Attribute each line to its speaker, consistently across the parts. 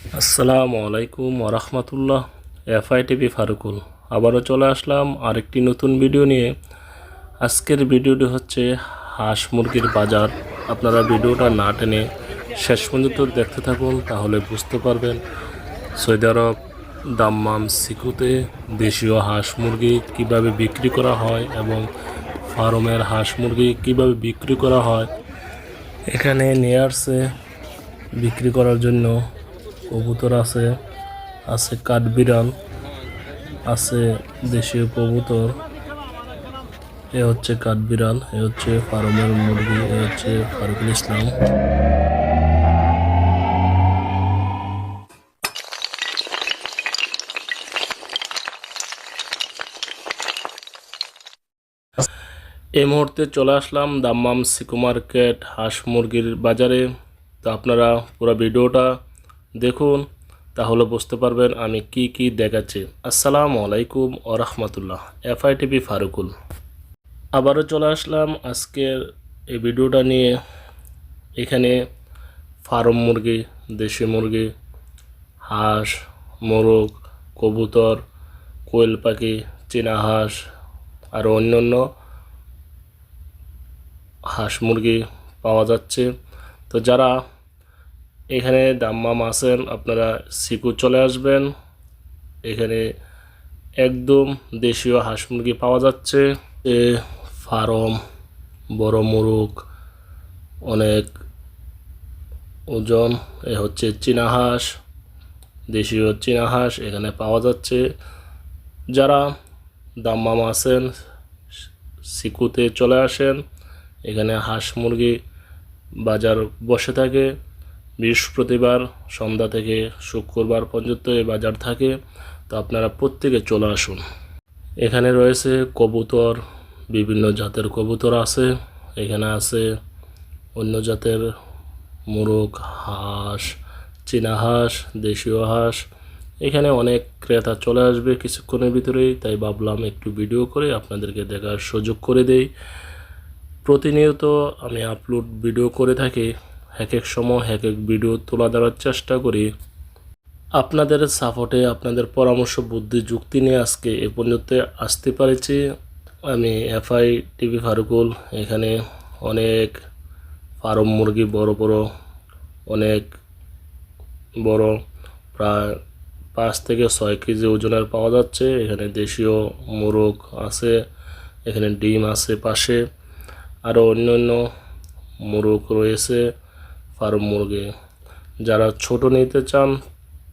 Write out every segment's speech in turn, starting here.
Speaker 1: আসসালামু আলাইকুম ওরহমতুল্লাহ এফআই টিভি ফারুকুল। আবারও চলে আসলাম আরেকটি নতুন ভিডিও নিয়ে। আজকের ভিডিওটি হচ্ছে হাঁস মুরগির বাজার। আপনারা ভিডিওটা না টেনে শেষ পর্যন্ত দেখতে থাকুন, তাহলে বুঝতে পারবেন সৌদি আরব দাম্মাম সিকুতে দেশীয় হাঁস মুরগি কীভাবে বিক্রি করা হয় এবং ফার্মের হাঁস মুরগি কীভাবে বিক্রি করা হয়। এখানে নিয়ে আসছে বিক্রি করার জন্য কবুতর আছে আছে কাঠবিড়াল, আছে দেশীয় কবুতর, এ হচ্ছে কাঠবিড়াল, এ হচ্ছে ফার্মের মুরগি, এ হচ্ছে ফারুকুল ইসলাম। এই মুহূর্তে চলে আসলাম দাম্মাম সিকো মার্কেট হাঁস মুরগির বাজারে। তো আপনারা পুরো ভিডিওটা দেখুন, তাহলে বুঝতে পারবেন আমি কি কি দেখাচ্ছি। আসসালামু আলাইকুম ও রহমতুল্লাহ। FI TV Farukul. আবারও চলে আসলাম আজকের এই ভিডিওটা নিয়ে। এখানে ফার্ম মুরগি, দেশি মুরগি, হাঁস, মোরগ, কবুতর, কোয়েল পাখি, চীনা হাঁস, আর অন্যান্য হাঁস মুরগি পাওয়া যাচ্ছে। তো যারা এখানে দাম্মাম আছেন, আপনারা সিকু চলে আসবেন। এখানে একদম দেশীয় হাঁস মুরগি পাওয়া যাচ্ছে। এ, ফার্ম, বড় মুরগ অনেক ওজন, এ হচ্ছে চীনা হাঁস, দেশীয় চীনা হাঁস এখানে পাওয়া যাচ্ছে। যারা দাম্মাম আছেন, সিকুতে চলে আসেন, এখানে হাঁস মুরগি বাজার বসে থাকে। বৃহস্পতিবার সন্ধ্যা থেকে শুক্রবার পর্যন্ত এই বাজার থাকে, তো আপনারা প্রত্যেকে চলে আসুন। এখানে রয়েছে কবুতর, বিভিন্ন জাতের কবুতর আছে। এখানে আছে অন্য জাতের মোরগ, হাঁস, চীনা হাঁস, দেশীয় হাঁস। এখানে অনেক ক্রেতা চলে আসবে কিছুক্ষণের ভিতরেই, তাই ভাবলাম একটু ভিডিও করে আপনাদেরকে দেখার সুযোগ করে দেই। প্রতিনিয়ত আমি আপলোড ভিডিও করে থাকি। এক এক সময় এক এক ভিডিও তোলা দেওয়ার চেষ্টা করি। আপনাদের সাপোর্টে আপনাদের পরামর্শ, বুদ্ধি, যুক্তি নিয়ে আজকে এ পর্যন্ত আসতে পারেছি। আমি এফআই টিভি ফারুকুল এখানে অনেক ফার্ম মুরগি, বড় বড়, অনেক বড়, প্রায় পাঁচ থেকে ছয় কেজি ওজনের পাওয়া যাচ্ছে। এখানে দেশীয় মোরগ আছে, এখানে ডিম আছে পাশে। আরও অন্যান্য মোরগ রয়েছে। ফার্ম মুরগি। যারা ছোট নিতে চান,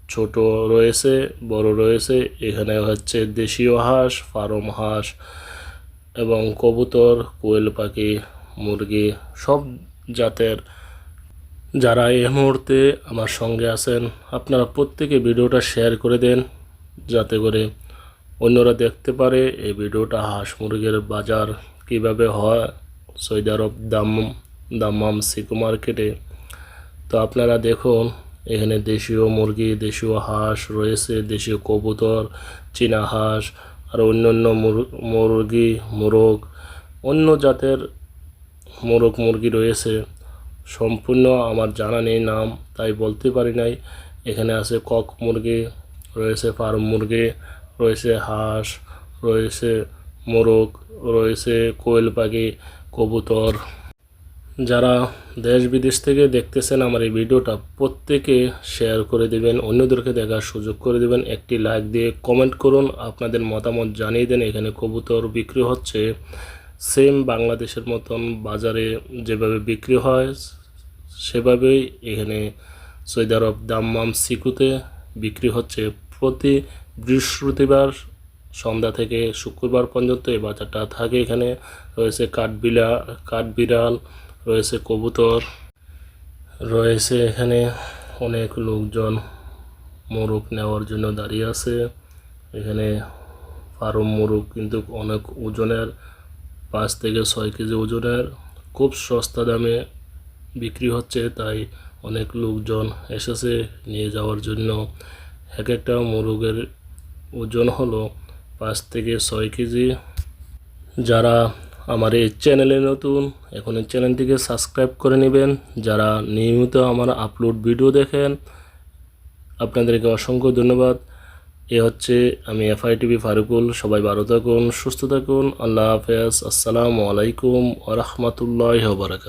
Speaker 1: ছোট রয়েছে, বড় রয়েছে, এখানে হচ্ছে দেশীয় হাঁস, ফার্ম হাঁস এবং কবুতর, কোয়েল পাখি, মুরগি, সব জাতের। যারা এই মুহূর্তে আমার সঙ্গে আছেন, আপনারা প্রত্যেকে ভিডিওটা শেয়ার করে দেন, যাতে করে অন্যরা দেখতে পারে এই ভিডিওটা হাঁস মুরগির বাজার কীভাবে হয় সৌদি আরব দাম, দাম্মাম সিকো মার্কেটে। তো আপনারা দেখুন, এখানে দেশীয় মুরগি, দেশীয় হাঁস রয়েছে, দেশীয় কবুতর, চীনা হাঁস, আর অন্যান্য মুর- মুরগি, মোরগ, অন্য জাতের মোরগ মুরগি রয়েছে। সম্পূর্ণ আমার জানা নেই নাম, তাই বলতে পারি নাই। এখানে আছে কক মুরগি, রয়েছে ফার্ম মুরগি, রয়েছে হাঁস, রয়েছে মোরগ, রয়েছে কোয়েল পাখি, কবুতর। যারা দেশ বিদেশ থেকে দেখতেছেন আমার এই ভিডিওটা, প্রত্যেকে শেয়ার করে দিবেন, অন্যদেরকে দেখার সুযোগ করে দিবেন। একটি লাইক দিয়ে কমেন্ট করুন, আপনাদের মতামত জানিয়ে দেন, এখানে কবুতর বিক্রি হচ্ছে। সেম বাংলাদেশের মতন বাজারে যেভাবে বিক্রি হয়, সেভাবেই এখানে সৌদি আরব দাম্মাম সিকুতে বিক্রি হচ্ছে। প্রতি বৃহস্পতিবার সন্ধ্যা থেকে শুক্রবার পর্যন্ত এই বাজারটা থাকে। এখানে রয়েছে কাঠবিলা কাঠবিড়াল রয়েছে কবুতর, রয়েছে এখানে অনেক লোকজন মোরগ নেওয়ার জন্য দাঁড়িয়ে আছে। এখানে ফার্ম মোরগ কিন্তু অনেক ওজনের, পাঁচ থেকে ছয় কেজি ওজনের, খুব সস্তা দামে বিক্রি হচ্ছে, তাই অনেক লোকজন এসেছে নিয়ে যাওয়ার জন্য। এক একটা মোরগের ওজন হলো পাঁচ থেকে ছয় কেজি। যারা আমার এই চ্যানেলে নতুন, এখন এই চ্যানেলটিকে সাবস্ক্রাইব করে নেবেন। যারা নিয়মিত আমার আপলোড ভিডিও দেখেন, আপনাদেরকে অসংখ্য ধন্যবাদ। এ হচ্ছে আমি এফআই টিভি ফারুকুল। সবাই ভালো থাকুন, সুস্থ থাকুন। আল্লাহ হাফেজ। আসসালামু আলাইকুম ওরহমতুল্লাহ বারাকাত